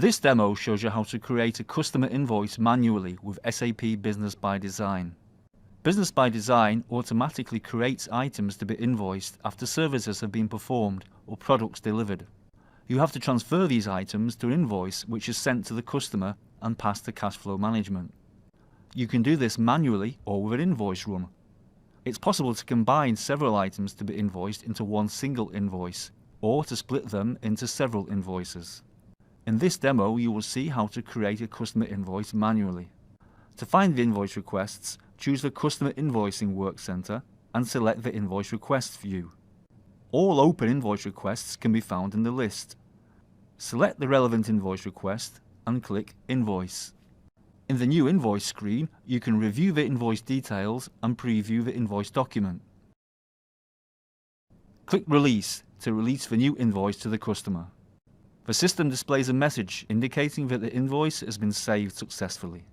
This demo shows you how to create a customer invoice manually with SAP Business by Design. Business by Design automatically creates items to be invoiced after services have been performed or products delivered. You have to transfer these items to an invoice which is sent to the customer and passed to cash flow management. You can do this manually or with an invoice run. It's possible to combine several items to be invoiced into one single invoice or to split them into several invoices. In this demo, you will see how to create a customer invoice manually. To find the invoice requests, choose the Customer Invoicing Work Center and select the Invoice Requests view. All open invoice requests can be found in the list. Select the relevant invoice request and click Invoice. In the New Invoice screen, you can review the invoice details and preview the invoice document. Click Release to release the new invoice to the customer. The system displays a message indicating that the invoice has been saved successfully.